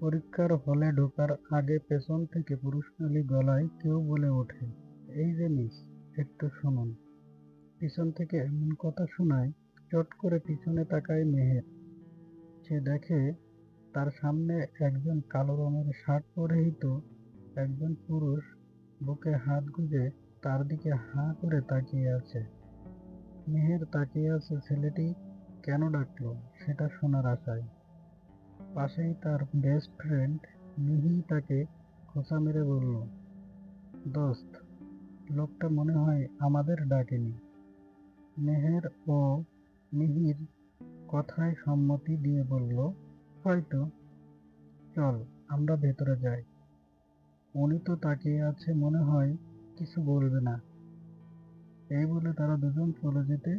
পরীক্ষার হলে ঢোকার আগে পেছন থেকে পুরুষালী গলায় কেউ বলে ওঠে, এই যে মিস একটু শুনুন। পিছন থেকে এমন কথা শোনায়, চট করে পিছনে তাকায় মেহের। সে দেখে তার সামনে একজন কালো রঙের শার্ট পরিহিত, একজন পুরুষ বুকে হাত গুজে তার দিকে হাঁ করে তাকিয়ে আছে। মেহের তাকিয়ে আছে ছেলেটি কেন ডাকলো, সেটা শোনার আশায়। পাশেই তার বেস্ট ফ্রেন্ড মিহি তাকে খোঁচা মেরে বলল, দোস্ত, লোকটা মনে হয় আমাদের ডাকেনি। মেহের ও মিহির কথায় সম্মতি দিয়ে বলল, হয়তো। চল, আমরা ভেতরে যাই। উনি তো তাকিয়ে আছে মনে হয় কিছু বলবে না। এই বলে তারা দুজন চলে যেতে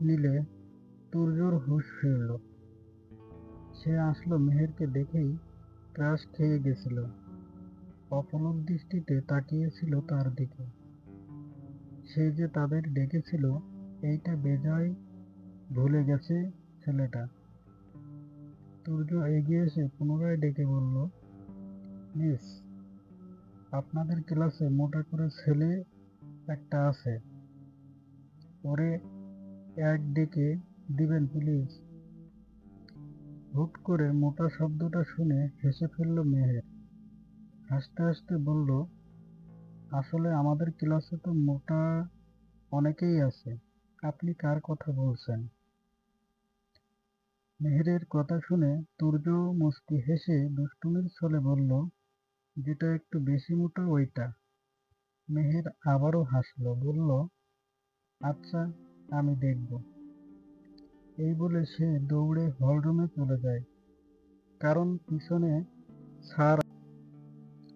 নিলে তুর্যর হুঁশ ফিরল। সে আসলো মেহেরকে দেখেই ক্রাশ খেয়ে গেছিল। অপলক দৃষ্টিতে তাকিয়েছিল তার দিকে। সে যে তাদের ডেকেছিল, এইটা বেজায় ভুলে গেছে ছেলেটা। তুর্য এগিয়ে এসে পুনরায় ডেকে বলল, মিস, আপনাদের ক্লাসে মোটা করে ছেলে একটা আছে। ওরে এক ডেকে দিবেন প্লিজ। হুট করে মোটা শব্দটা শুনে হেসে ফেলল মেহের। হাসতে হাসতে বলল, আসলে আমাদের ক্লাসে তো মোটা অনেকেই আছে। আপনি কার কথা বলছেন? মেহেরের কথা শুনে তুর্য মুস্কি হেসে দুষ্টুমির ছলে বলল, যেটা একটু বেশি মোটা ওইটা। মেহের আবারও হাসলো, বলল আচ্ছা আমি দেখব। এই বলে সে দৌড়ে হলরুমে চলে যায়। কারণ পিছনে স্যার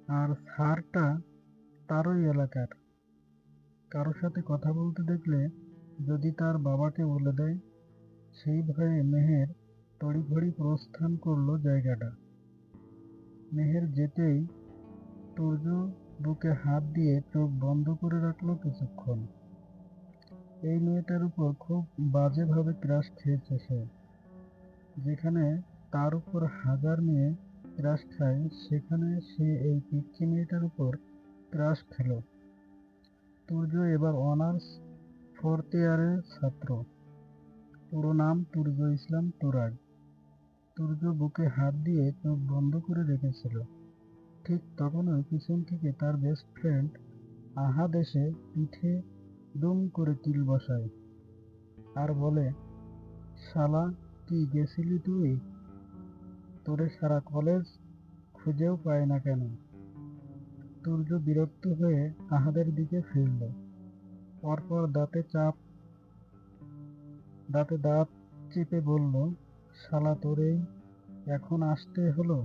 আর স্যারটা তারই এলাকার। কারোর সাথে কথা বলতে দেখলে যদি তার বাবাকে বলে দেয়, সেই ভয়ে মেহের তড়িঘড়ি প্রস্থান করল জায়গাটা। মেহের যেতেই তুর্য বুকে হাত দিয়ে চোখ বন্ধ করে রাখল কিছুক্ষণ। এই মেয়েটার উপর খুব বাজেভাবে ক্রাশ খেয়েছে সে। যেখানে তার উপর হাজার মেয়ে ক্রাশ খায়, সেখানে সে এই পিচ্ছি মেয়েটার উপর ক্রাশ খেল। তুর্য এবার অনার্স ফোর্থ ইয়ারের ছাত্র। পুরো নাম তুর্য ইসলাম তুরাগ। তুর্য বুকে হাত দিয়ে চোখ বন্ধ করে রেখেছিল। ঠিক তখনই পিছন থেকে তার বেস্ট ফ্রেন্ড আহাদ এসে পিঠে দুম করে তিল বসায়। আর বলে, শালা কি গেছিলি তুই? তোরে সারা কলেজ খুঁজেও পায় না কেন? তুর্য বিরক্ত হয়ে আহাদের দিকে ফিরল। পরপর দাঁতে চাপ, দাঁতে দাঁত চেপে বলল, শালা, তোরেই এখন আসতে হলো?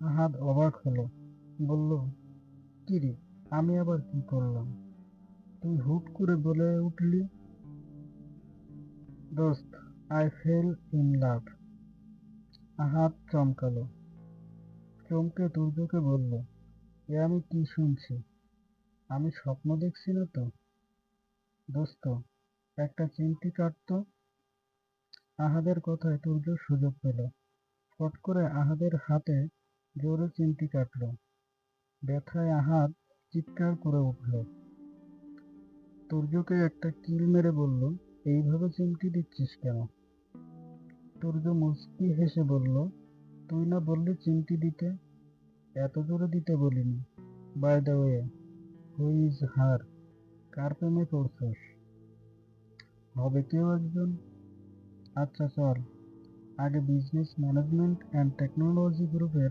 আহাদ অবাক হলো, বলল, কিরে, আমি আবার কি করলাম? তুই হুট করে বলে উঠলি, দোস্ত আই ফেল ইন লাভ আহাত চমকালো। চমকে তুর্যকে বলল, এ আমি কি শুনছি? আমি স্বপ্ন দেখছি না তো? দোস্ত, একটা চিমটি কাটতো আহাদের কথায় তুর্য সুযোগ পেল। ফট করে আহাদের হাতে জোরে চিমটি কাটল। ব্যথায় আহাদ চিৎকার করে উঠল। তুর্যকে একটা কিল মেরে বলল, এইভাবে চিমটি দিচ্ছিস কেন? তুর্য মুচকি হেসে বলল, তুই না বললি চিমটি দিতে? এত জোরে দিতে বলিনি। By the way who is her কার প্রেমে পড়ছস? হবে কেউ একজন? আচ্ছা চল। আগে বিজনেস ম্যানেজমেন্ট অ্যান্ড টেকনোলজি গ্রুপের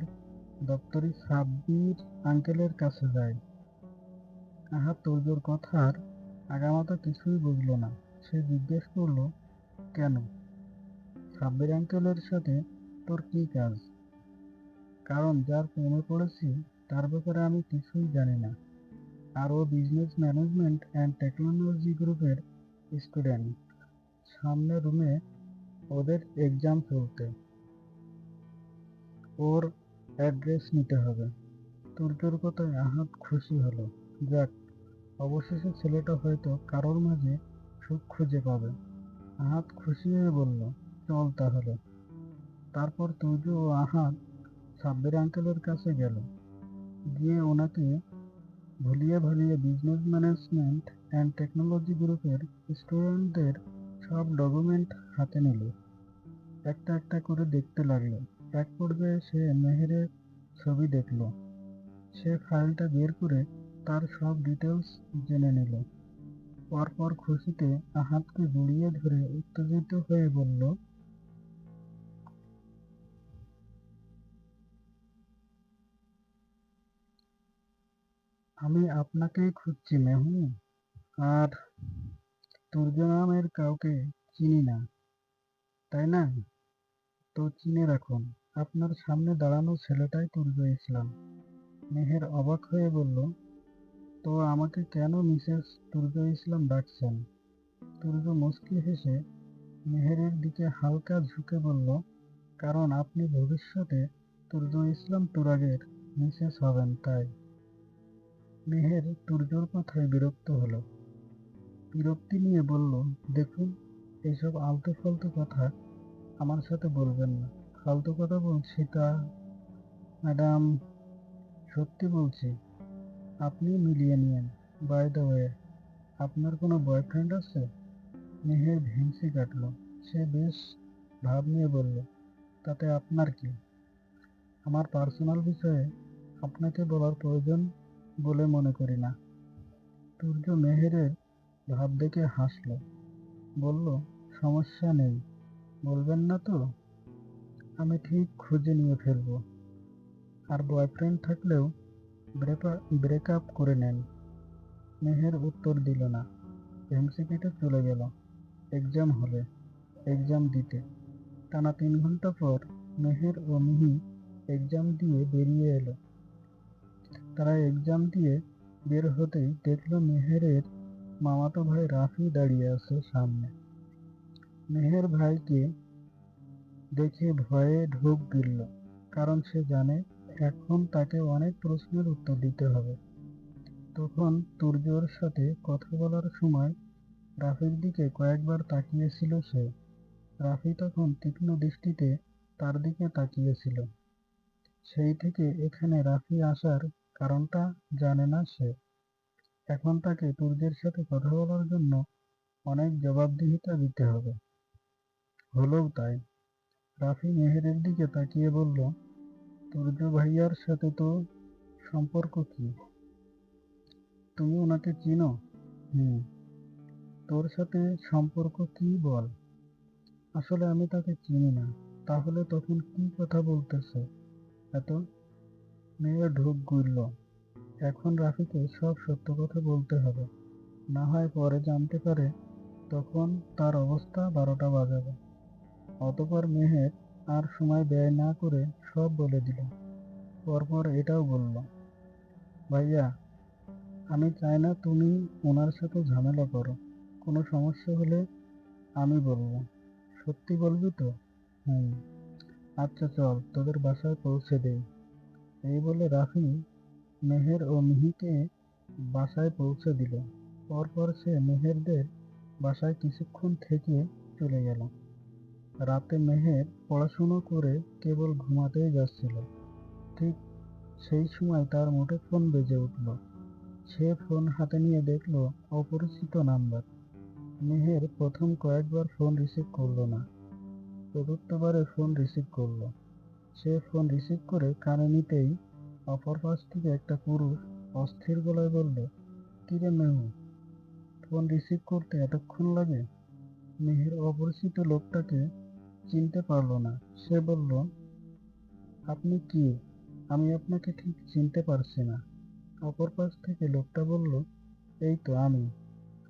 দপ্তরি সাব্বির আঙ্কেলের কাছে যায় আহা, তোর কথার আগামাতা কিছুই বুঝলো না। সে জিজ্ঞেস করল, কেন? সাব্বির আঙ্কেলের সাথে তোর কি কাজ? কারণ যার প্রেমে পড়েছি, তার ব্যাপারে আমি কিছুই জানি না। আর ও বিজনেস ম্যানেজমেন্ট অ্যান্ড টেকনোলজি গ্রুপের স্টুডেন্ট সামনে রুমে ওদের এক্সাম চলতে। ওর অ্যাড্রেস নিতে হবে। তোর তোর কথায় আহাত খুশি হলো। যাক অবশেষে ছেলেটা হয়তো কারোর মাঝে সুখ খুঁজে পাবে। আহাত খুশি হয়ে বলল, চল তাহলে। তারপর তুর্য ও আহাদ সাব্বির আঙ্কেলের কাছে গেল। গিয়ে ওনাকে ভুলিয়ে ভালিয়ে বিজনেস ম্যানেজমেন্ট অ্যান্ড টেকনোলজি গ্রুপের স্টুডেন্টদের সব ডকুমেন্ট হাতে নিল। একটা একটা করে দেখতে লাগল। এক পর্যায়ে সে মেহেরের ছবি দেখল। সে ফাইলটা বের করে তার সব ডিটেলস জেনে নিল। পরপর খুশিতে আহাতকে জড়িয়ে ধরে উত্তেজিত হয়ে বলল, আমি আপনাকেই খুঁজছি মেহু, আর তুর্য নামের কাউকে চিনি না। তাই না? তো চিনে রাখুন, আপনার সামনে দাঁড়ানো ছেলেটাই তুর্য ইসলাম। মেহের অবাক হয়ে বলল তো আমাকে কেন মিসেস তুর্য ইসলাম ডাকছেন? তুর্য মুস্কি হেসে মেহেরের দিকে হালকা ঝুঁকে বলল, কারণ আপনি ভবিষ্যতে তুর্য ইসলাম তুরাগের মিসেস হবেন, তাই। মেহের তুর্যর কথায় বিরক্ত হলো। বিরক্তি নিয়ে বলল, দেখুন এইসব আলতু ফালতু কথা আমার সাথে বলবেন না। ফালতু কথা বলছি তা, ম্যাডাম, সত্যি বলছি। আপনি মিলিয়ে নিয়েন। বাই দ্য ওয়ে আপনার কোনো বয়ফ্রেন্ড আছে? মেহের ভেংসি কাটল। সে বেশ ভাব নিয়ে বলল, তাতে আপনার কি? আমার পার্সোনাল বিষয়ে আপনাকে বলার প্রয়োজন বলে মনে করি না। সূর্য মেহেরের ভাব দেখে হাসল। বলল, সমস্যা নেই। বলবেন না তো? আমি ঠিক খুঁজে নিয়ে ফেলব। আর বয়ফ্রেন্ড থাকলেও ব্রেকআপ করে নেন। মেহের উত্তর দিল না। ভেংসি কেটে চলে গেল। এক্সাম হলে, এক্সাম দিতে। টানা তিন ঘণ্টা পর মেহের ও মিহি এক্সাম দিয়ে বেরিয়ে এলো। তারা এক্সাম দিয়ে বের হতেই দেখল মেহেরের মামাতো ভাই রাফি দাঁড়িয়ে আছে সামনে। মেহের ভাইকে দেখে ভয়ে ঢোক গিলল, কারণ সে জানে এখন তাকে অনেক প্রশ্নের উত্তর দিতে হবে। তখন তুর্যর সাথে কথা বলার সময় রাফির দিকে কয়েকবার তাকিয়েছিল সে। রাফি তখন তীক্ষ্ণ দৃষ্টিতে তার দিকে তাকিয়েছিল। সেই থেকে এখানে রাফি আসার কারণটা জানে না সে। এখন তাকে তুর্যের সাথে কথা বলার জন্য অনেক জবাবদিহিতা দিতে হবে। হলেও তাই। রাফি মেহেরের দিকে তাকিয়ে বলল তুর্য ভাইয়ার সাথে তো সম্পর্ক কি? তুমি ওনাকে চিনো? হুম। তোর সাথে সম্পর্ক কি বল? আসলে আমি তাকে চিনি না। তাহলে তখন কি কথা বলতেছে? এত মেয়ে ঢোক গুলল এখন রাফিকে সব সত্য কথা বলতে হবে। না হয় পরে জানতে পারে, তখন তার অবস্থা বারোটা বাজাবে। অতপর মেহের আর সময় ব্যয় না করে সব বলে দিল। পরপর এটাও বলল, ভাইয়া, আমি চাই না তুমি ওনার সাথে ঝামেলা করো। কোনো সমস্যা হলে আমি বলব। সত্যি বলবি তো? হুম। আচ্ছা চল, তোদের বাসায় পৌঁছে দেই। এই বলে রাফি মেহের ও মিহিকে বাসায় পৌঁছে দিল। পরপর সে মেহেরদের বাসায় কিছুক্ষণ থেকে চলে গেল। রাতে মেহের পড়াশুনো করে কেবল ঘুমাতেই যাচ্ছিল। ঠিক সেই সময় তার মুঠে ফোন বেজে উঠল। সে ফোন হাতে নিয়ে দেখল অপরিচিত নাম্বার। মেহের প্রথম কয়েকবার ফোন রিসিভ করল না। চতুর্থবারে ফোন রিসিভ করল। সে ফোন রিসিভ করে কানে নিতেই অপর পাশ থেকে একটা পুরুষ অস্থির গলায় বলল কিরে মেহু, ফোন রিসিভ করতে এতক্ষণ লাগে? মেহের অপরিচিত লোকটাকে চিনতে পারল না। সে বলল, আপনি কি? আমি আপনাকে ঠিক চিনতে পারছি না। অপর পাশ থেকে লোকটা বলল, এই তো আমি,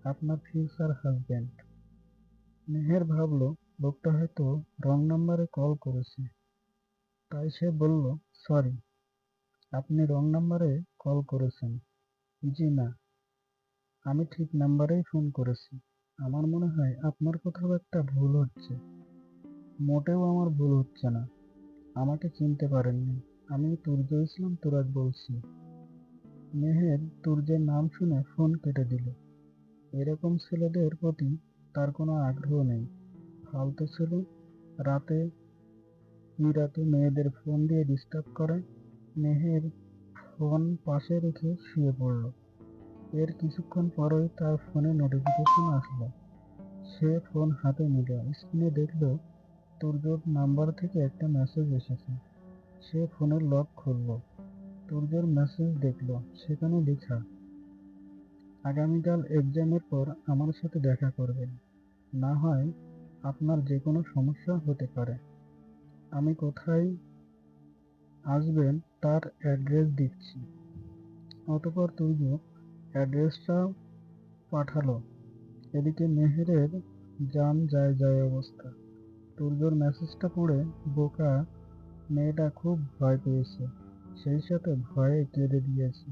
আপনার ফিউচার হাজব্যান্ড মেহের ভাবল, লোকটা হয়তো রং নাম্বারে কল করেছে। তাই সে বলল সরি আপনি রং নাম্বারে কল করেছেন। জি না, আমি ঠিক নাম্বারেই ফোন করেছি। আমার মনে হয় আপনার কোথাও একটা ভুল হচ্ছে। মোটেও আমার ভুল হচ্ছে না। আমাকে চিনতে পারেননি। আমি তুর্য ইসলাম তুরাগ বলছি। মেহের তুর্যের নাম শুনে ফোন কেটে দিল। এরকম ছেলেদের প্রতি তার কোনো আগ্রহ নেই। ফালতু ছেলে, রাতে মীরা তো মেয়েদের ফোন দিয়ে ডিস্টার্ব করে। মেহের ফোন পাশে রেখে শুয়ে পড়ল। এর কিছুক্ষণ পরই তার ফোনে নোটিফিকেশন আসলো। সে ফোন হাতে নিল। স্ক্রিনে দেখল তুর্যর নাম্বার থেকে একটা মেসেজ এসেছে। সে ফোনের লক খুলল। তুর্যর মেসেজ দেখল, সেখানে লেখা, আগামীকাল এক্সামের পর আমার সাথে দেখা করবেন না হয় আপনার যে কোনো সমস্যা হতে পারে। আমি কোথায় আসবেন তার অ্যাড্রেস দিচ্ছি। অতপর তুর্য অ্যাড্রেসটা পাঠালো। এদিকে মেহেরের জান যায় যায় অবস্থা। তুর্যর মেসেজটা পড়ে বোকা মেয়েটা খুব ভয় পেয়েছে। সেই সাথে ভয়ে কেঁদে দিয়েছে।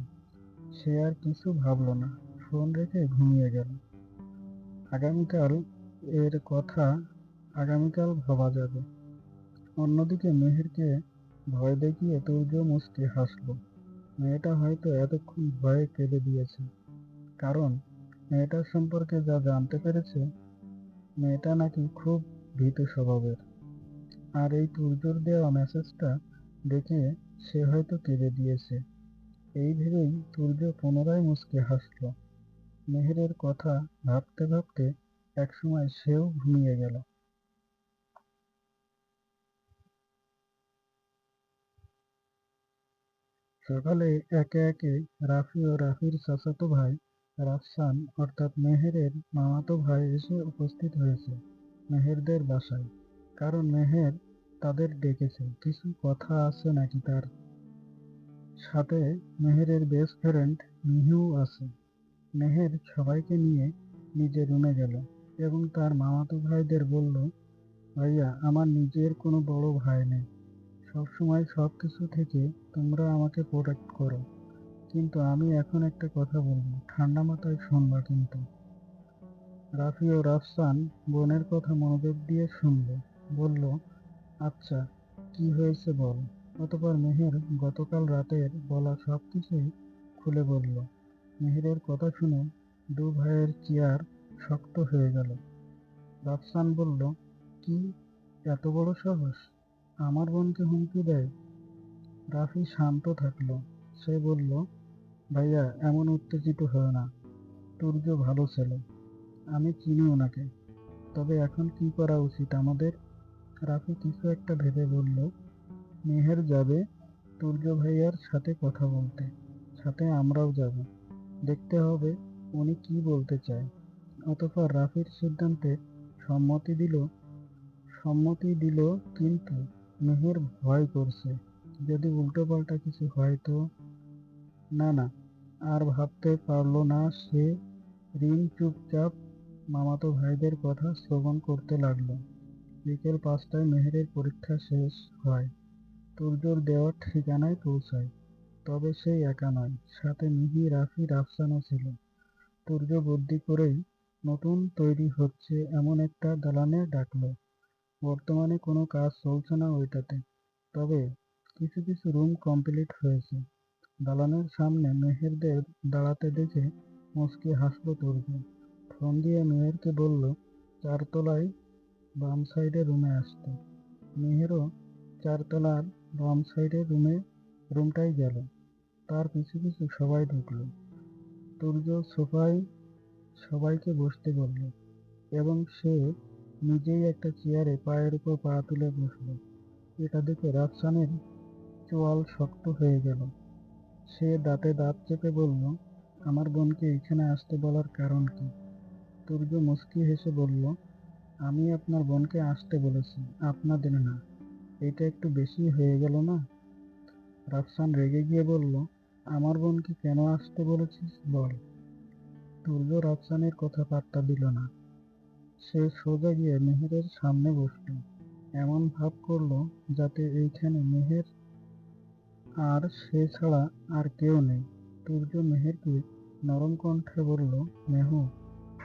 সে আর কিছু ভাবল না। ফোন রেখে ঘুমিয়ে গেল। আগামীকাল এর কথা আগামীকাল ভাবা যাবে। অন্যদিকে মেহেরকে ভয় দেখিয়ে তুর্য মুচকে হাসল। মেয়েটা হয়তো এতক্ষণ ভয়ে কেঁদে দিয়েছে। কারণ মেয়েটার সম্পর্কে যা জানতে পেরেছে, মেয়েটা নাকি খুব ভীতু স্বভাবের। আর এই তুর্যর দেওয়া মেসেজটা দেখে সে হয়তো কেঁদে দিয়েছে। এই ভেবেই তুর্য পুনরায় মুচকে হাসল। মেহেরের কথা ভাবতে ভাবতে একসময় সেও ঘুমিয়ে গেল। সকালে একে একে রাফি ও রাফির চাচাতো ভাই রাফসান অর্থাৎ মেহেরের মামাতো ভাই এসে উপস্থিত হয়েছে। মেহেরদের বাসায়। কারণ মেহের তাদের ডেকেছে। কিছু কথা আছে নাকি তার? সাথে মেহেরের বেস্ট ফ্রেন্ড মিহিও আছে। মেহের সবাইকে নিয়ে নিজের রুমে গেল এবং তার মামাতো ভাইদের বলল, ভাইয়া, আমার নিজের কোনো বড় ভাই নেই। সবসময় সব কিছু থেকে তোমরা আমাকে প্রোটেক্ট করো। কিন্তু আমি এখন একটা কথা বলব। ঠান্ডা মাথায় শুনবা কিন্তু। রাফি ও রাফসান বোনের কথা মনোযোগ দিয়ে শুনল। বলল আচ্ছা কি হয়েছে বল? অতপর মেহের গতকাল রাতের বলা সব কিছুই খুলে বলল। মেহেরের কথা শুনে দু ভাইয়ের চেয়ার শক্ত হয়ে গেল। রাফসান বলল, কি? এত বড় সাহস? আমার বোনকে হুমকি দেয়? রাফি শান্ত থাকল। সে বলল, ভাইয়া, এমন উত্তেজিত হয় না। তুর্য ভালো ছেলে। আমি চিনি ওনাকে। তবে এখন কি করা উচিত আমাদের? রাফি কিছু একটা ভেবে বলল, মেহের যাবে তুর্য ভাইয়ার সাথে কথা বলতে। সাথে আমরাও যাব। দেখতে হবে উনি কি বলতে চায়। অতঃপর রাফির সিদ্ধান্তে সম্মতি দিল সম্মতি দিল কিন্তু মেহের ভয় করছে। যদি উল্টোপাল্টা কিছু হয় তো? না না, আর ভাবতে পারল না সে রিম চুপচাপ মামাতো ভাইদের কথা শ্রবণ করতে লাগল। বিকেল পাঁচটায় মেহেরের পরীক্ষা শেষ হয়। তুর্যর দেওয়ার ঠিকানায় পৌঁছায়। তবে সেই একা নয়, সাথে মিহি, রাফি, রাফসানও ছিল। তুর্য বুদ্ধি করেই নতুন তৈরি হচ্ছে এমন একটা দালানে ডাকলো। বর্তমানে কোনো কাজ চলছে না ওইটাতে, তবে কিছু কিছু রুম কমপ্লিট হয়েছে। দালানের সামনে মেহেরদের দাঁড়াতে দেখে মুচকি হাসলো তুর্য ফোন দিয়ে মেহেরকে বলল, চারতলায় বাম সাইডে রুমে আসতে। মেহেরও চারতলার বাম সাইডে রুমে, রুমটাই গেল। তার পিছু পিছু সবাই ঢুকলো। তুর্য সোফায় সবাইকে বসতে বলল এবং সে নিজেই একটা চেয়ারে পায়ের উপর পা তুলে বসল। এটা দেখে রাফসানের চোয়াল শক্ত হয়ে গেল। সে দাঁতে দাঁত চেপে বলল, আমার বোনকে এখানে আসতে বলার কারণ কি? তুর্য মুস্কি হেসে বলল, আমি আপনার বোনকে আসতে বলেছি আপনাদের না। এটা একটু বেশি হয়ে গেল না? রাফসান রেগে গিয়ে বলল, আমার বোনকে কেন আসতে বলেছিস বল? তুর্য রাফসানের কথা পাত্তা দিল না। সে সোজা গিয়ে মেহেরের সামনে বসল। এমন ভাব করল যাতে এইখানে মেহের আর সে ছাড়া আর কেউ নেই। তুর্য মেহেরকে নরম কণ্ঠে বলল, মেহু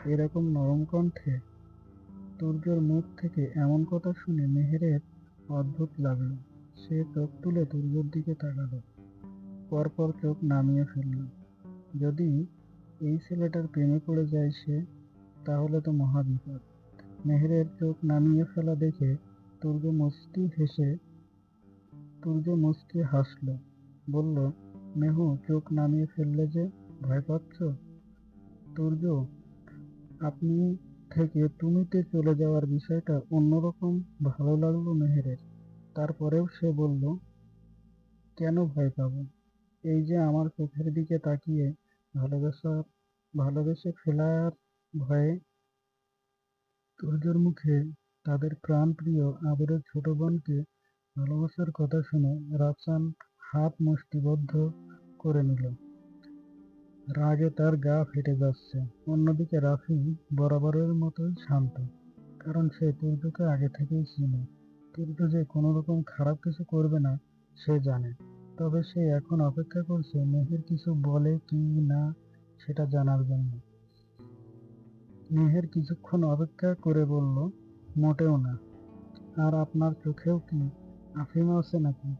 এরকম নরম কণ্ঠে তুর্যর মুখ থেকে এমন কথা শুনে মেহেরের অদ্ভুত লাগল। সে চোখ তুলে তুর্যর দিকে তাকালো। পরপর চোখ নামিয়ে ফেলল। যদি এই ছেলেটার প্রেমে পড়ে যায় সে, তাহলে তো মহাবিপদ মেহেরের চোখ নামিয়ে ফেলা দেখে তুর্য মুস্কি হেসে তুর্য মুচকি হাসল। বলল, মেহু, চোখ নামিয়ে ফেললে যে ভয় পাচ্ছ? তুর্য আপনি থেকে তুমিতে চলে যাওয়ার বিষয়টা অন্যরকম ভালো লাগল মেহেরের। তারপরেও সে বলল, কেন ভয় পাবো? এই যে আমার চোখের দিকে তাকিয়ে ভালোবাসার ভালোবেসে ফেলার ভয়ে তুর্যর মুখে তাদের প্রাণপ্রিয় আদরের ছোট বোনকে ভালোবাসার কথা শুনে রাফসান হাত মুষ্টিবদ্ধ করে নিল। রাগে তার গা ফেটে যাচ্ছে। অন্যদিকে রাফি বরাবরের মতোই শান্ত, কারণ সে তুর্যকে আগে থেকেই চিনে। তুর্য যে কোনো রকম খারাপ কিছু করবে না, সে জানে। তবে সে এখন অপেক্ষা করছে মেহের কিছু বলে কি না, সেটা জানার জন্য। মেহের কিছুক্ষণ অপেক্ষা করে বলল, মোটেও না। আর আপনার চোখেও কি আফিমা আছে নাকি?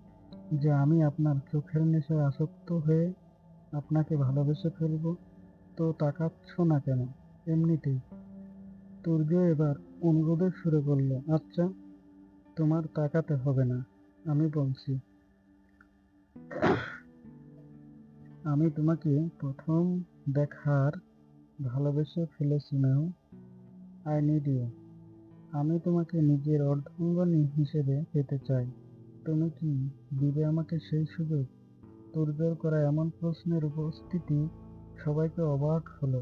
যে আমি আপনার চোখের নেশায় আসক্ত হয়ে আপনাকে ভালোবেসে ফেলব। তো তাকাচ্ছ না কেন? এমনিতেই। তুর্য এবার অনুরোধের সুরে বলল আচ্ছা তোমার তাকাতে হবে না, আমি বলছি। আমি তোমাকে প্রথম দেখার ভালোবেসে ফেলেছি নাও আই নিড ইউ আমি তোমাকে নিজের অর্ধাঙ্গনী হিসেবে পেতে চাই। তুমি কি দিবে আমাকে সেই সুযোগ? তোরজোর করা এমন প্রশ্নের উপস্থিতি সবাইকে অবাক হলো।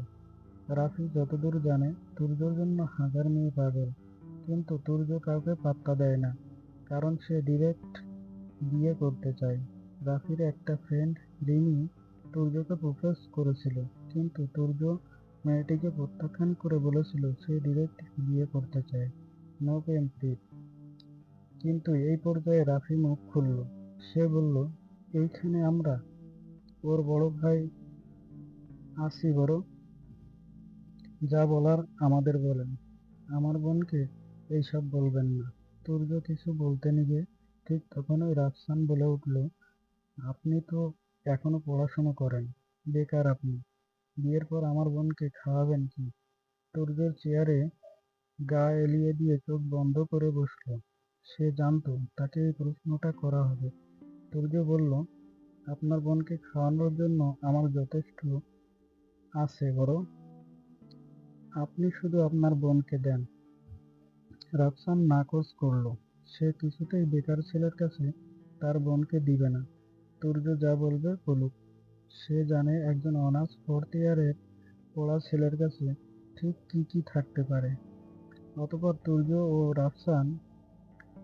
রাফি যতদূর জানে তুর্যর জন্য হাজার মেয়ে পাগল, কিন্তু তুর্য কাউকে পাত্তা দেয় না, কারণ সে ডিরেক্ট বিয়ে করতে চায়। রাফির একটা ফ্রেন্ড রিমি তুর্যকে প্রপোজ করেছিল, কিন্তু তুর্য মেয়েটিকে প্রত্যাখ্যান করে বলেছিল, সে ডিরেক্ট বিয়ে করতে চায়। নো প্রেম কিন্তু এই পর্যায়ে রাফি মুখ খুলল। সে বলল এইখানে আমরা ওর বড় ভাই আসি বড়, যা বলার আমাদের বলেন। আমার বোনকে এইসব বলবেন না। তুর্য কিছু বলতে নিবে, ঠিক তখনই রাফসান বলে উঠল, আপনি তো এখনও পড়াশোনা করেন, বেকার আপনি। বিয়ের পর আমার বোনকে খাওয়াবেন কি? তুর্যের চেয়ারে গা এলিয়ে দিয়ে চোখ বন্ধ করে বসল। সে জানতো তাকে এই প্রশ্নটা করা হবে। তুর্য বলল, আপনার বোনকে খাওয়ানোর জন্য আমার যথেষ্ট আছে, বড়। আপনি শুধু আপনার বোনকে দেন। রাফসান নাকচ করল। সে কিছুতেই বেকার ছেলের কাছে তার বোনকে দিবে না। তুর্য যা বলবে বলুক। সে জানে একজন অনার্স ফোর্থ ইয়ারের পড়া ছেলের কাছে ঠিক কি কি থাকতে পারে। অতপর তুর্য ও রাফসান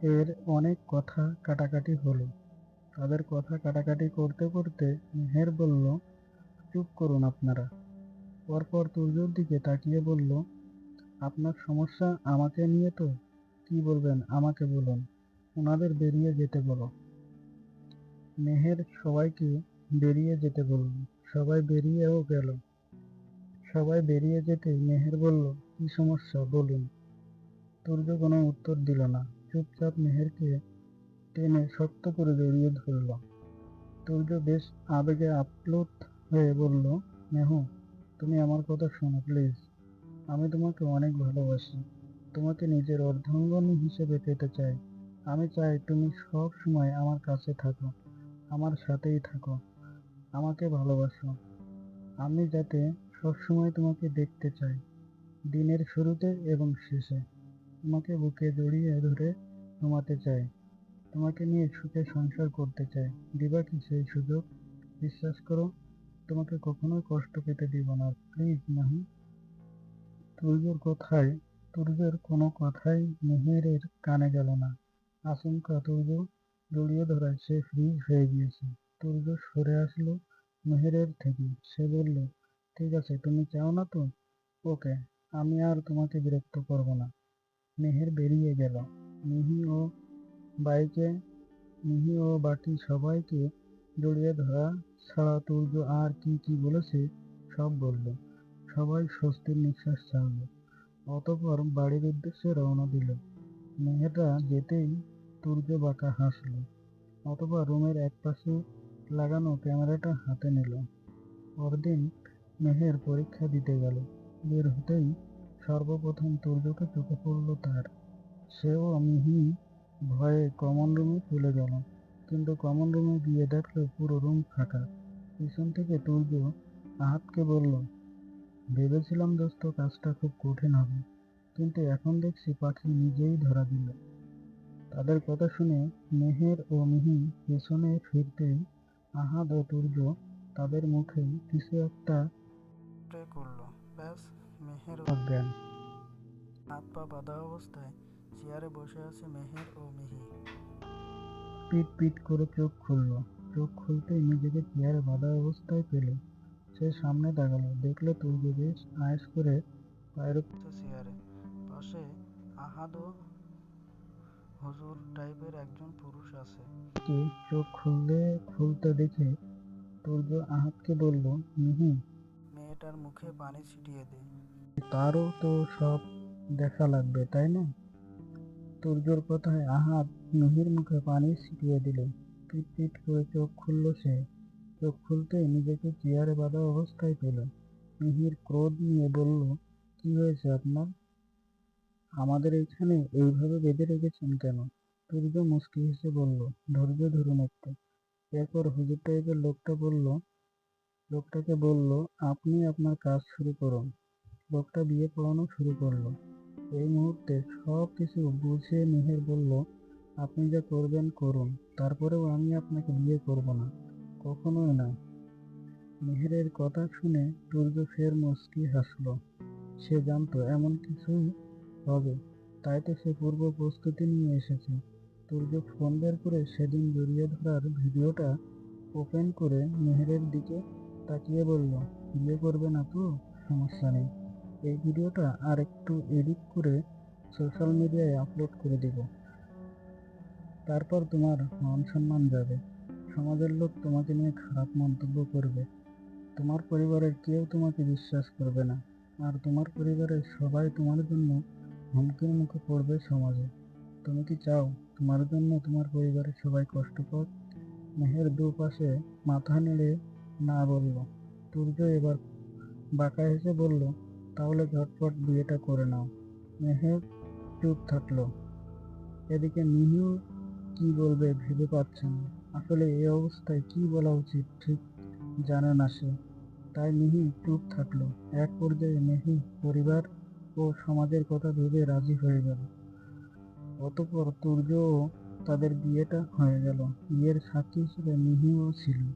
এর অনেক কথা কাটাকাটি হলো। তাদের কথা কাটাকাটি করতে করতে মেহের বলল, চুপ করুন আপনারা। পরপর তুর্যর দিকে তাকিয়ে বলল, আপনার সমস্যা আমাকে নিয়ে তো? কি বলবেন, আমাকে বলুন। ওনাদের বেরিয়ে যেতে বলো। মেহের সবাইকে বেরিয়ে যেতে বলল। সবাই বেরিয়েও গেল। সবাই বেরিয়ে যেতে মেহের বলল, কি সমস্যা? বলুন। তুর্য কোনো উত্তর দিল না। চুপচাপ মেহেরকে টেনে শক্ত করে জড়িয়ে ধরল। তুর্য বেশ আবেগে আপ্লুত হয়ে বলল মেহু তুমি আমার কথা শোনো, প্লিজ। আমি তোমাকে অনেক ভালোবাসি। তোমাকে নিজের অর্ধাঙ্গনী হিসেবে পেতে চাই। আমি চাই তুমি সব সময় আমার কাছে থাকো, আমার সাথেই থাকো। আমাকে ভালোবাসো। আমি যাতে সবসময় তোমাকে দেখতে চাই, দিনের শুরুতে এবং শেষে। তোমাকে বুকে জড়িয়ে ধরে ঘুমাতে চাই। তোমাকে নিয়ে সুখে সংসার করতে চাই। দিবা কি সেই সুযোগ? বিশ্বাস করো, তোমাকে কখনোই কষ্ট পেতে দিব না। প্লিজ, নাহি। তুর্যর কথায় তুর্যের কোনো কথাই মেহেরের কানে গেল না। আচমকা তুর্য জড়িয়ে ধরায়, সে ফ্রিজ হয়ে গিয়েছে। তুর্য সরে আসলো মেহেরের থেকে। সে বলল, ঠিক আছে, তুমি চাও না তো? ওকে, আমি আর তোমাকে বিরক্ত করব না। মেহের বেরিয়ে গেল। মিহি ও বাইকে মিহি ও বাকি সবাইকে জড়িয়ে ধরা ছাড়া তুর্য আর কি কি বলেছে, সব বলল। সবাই স্বস্তির নিঃশ্বাস ছাড়ল। অতপর বাড়ির উদ্দেশ্যে রওনা দিল। মেহেররা যেতেই তুর্য বাঁকা হাসল। অতপর রুমের একপাশে লাগানো ক্যামেরাটা হাতে নিল। পরদিন মেহের পরীক্ষা দিতে গেল। বের হতেই সর্বপ্রথম তুর্যকে চোখে পড়ল তার। সেও মিহি ভয়ে কমন রুমে চলে গেল কিন্তু কমন রুমে গিয়ে দেখল পুরো রুম ফাঁকা। পিছন থেকে তুর্য আহাতকে বলল ভেবেছিলাম দোস্ত কাজটা খুব কঠিন হবে কিন্তু এখন দেখছি পাখি নিজেই ধরা দিল। তাদের কথা শুনে মেহের ও মিহি পেছনে ফিরতেই আহাদ ও তুর্য তাদের মুখে কিছু একটা করল। ব্যাস মেহের অজ্ঞান হাত পা বাঁধা অবস্থায় চেয়ারে বসে আছে মেহের ও মিহি। পিট পিট করে চোখ খুলল। চোখ খুলতেই নিজেকে চেয়ারে বাঁধা অবস্থায় পেল। সে সামনে তাকালো। দেখল তুর্য বেশ আয়েস করে পায়ের চেয়ারে। পাশে আহাদ হুজুর টাইপের একজন পুরুষ আছে। চোখ খুললে খুলতে দেখে তুর্য আহাতকে বলল মিহি মেয়েটার মুখে পানি ছিটিয়ে দে। তারও তো সব দেখা লাগবে তাই না? তুর্যর কথায় আহাত মিহির মুখে পানি ছিটিয়ে দিল। পিট পিট করে চোখ খুলল সে। চোখ খুলতেই নিজেকে চেয়ারে বাঁধা অবস্থায় পেল। মিহির ক্রোধ নিয়ে বলল, কি হয়েছে আপনার? আমাদের এখানে এইভাবে বেঁধে রেখেছেন কেন? তুর্য মুচকি হেসে বলল, ধৈর্য ধরুন একটু। এরপর হুজুর টাইপের লোকটা বলল, লোকটাকে বলল, আপনি আপনার কাজ শুরু করুন। লোকটা বিয়ে পড়ানো শুরু করল। এই মুহূর্তে সব কিছু বুঝে মেহের বলল, আপনি যা করবেন করুন, তারপরেও আমি আপনাকে বিয়ে করব না, কখনোই না। মেহেরের কথা শুনে সূর্য ফের মুচকি হাসলো। সে জানতো এমন কিছুই হবে, তাই তো সে পূর্ব প্রস্তুতি নিয়ে এসেছে। সূর্য ফোন বের করে সেদিন জড়িয়ে ধরার ভিডিওটা ওপেন করে মেহেরের দিকে তাকিয়ে বলল, বিয়ে করবে না তো? সমস্যা নেই। এই ভিডিওটা আর একটু এডিট করে সোশ্যাল মিডিয়ায় আপলোড করে দিব। তারপর তোমার মান সম্মান যাবে। সমাজের লোক তোমাকে নিয়ে খারাপ মন্তব্য করবে। তোমার পরিবারের কেউ তোমাকে বিশ্বাস করবে না। আর তোমার পরিবারের সবাই তোমার জন্য হুমকির মুখে পড়বে সমাজে। তুমি কি চাও তোমার জন্য তোমার পরিবারের সবাই কষ্ট পাক? মেহের দুপাশে মাথা নেড়ে না বলল। সূর্য এবার বাঁকা হেসে বলল তাহলে ঝটপট বিয়েটা করে নাও। মেহের চুপ থাকল। এদিকে মিহিও কি বলবে ভেবে পাচ্ছে না। আসলে এই অবস্থায় কি বলা উচিত ঠিক জানে না সে। তাই মিহি চুপ থাকল। এক পর্যায়ে মিহি পরিবার ও সমাজের কথা ভেবে রাজি হয়ে গেল। অতপর তুর্য ও তাদের বিয়েটা হয়ে গেল। বিয়ের সাক্ষী হিসেবে মিহিও ছিল।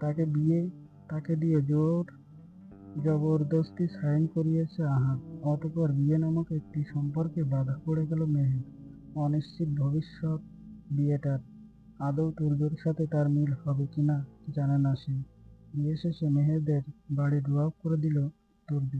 তাকে বিয়ে, তাকে দিয়ে জোর জবরদস্তি সাইন করিয়েছে আহাদ অতপর বিয়ে নামক একটি সম্পর্কে বাধা পড়ে গেল মেহের। অনিশ্চিত ভবিষ্যৎ বিয়েটার। আদৌ তুর্যর সাথে তার মিল হবে কি না জানে না সে। বিয়ে শেষে মেহেদের বাড়ি ড্রপ করে দিল তুর্য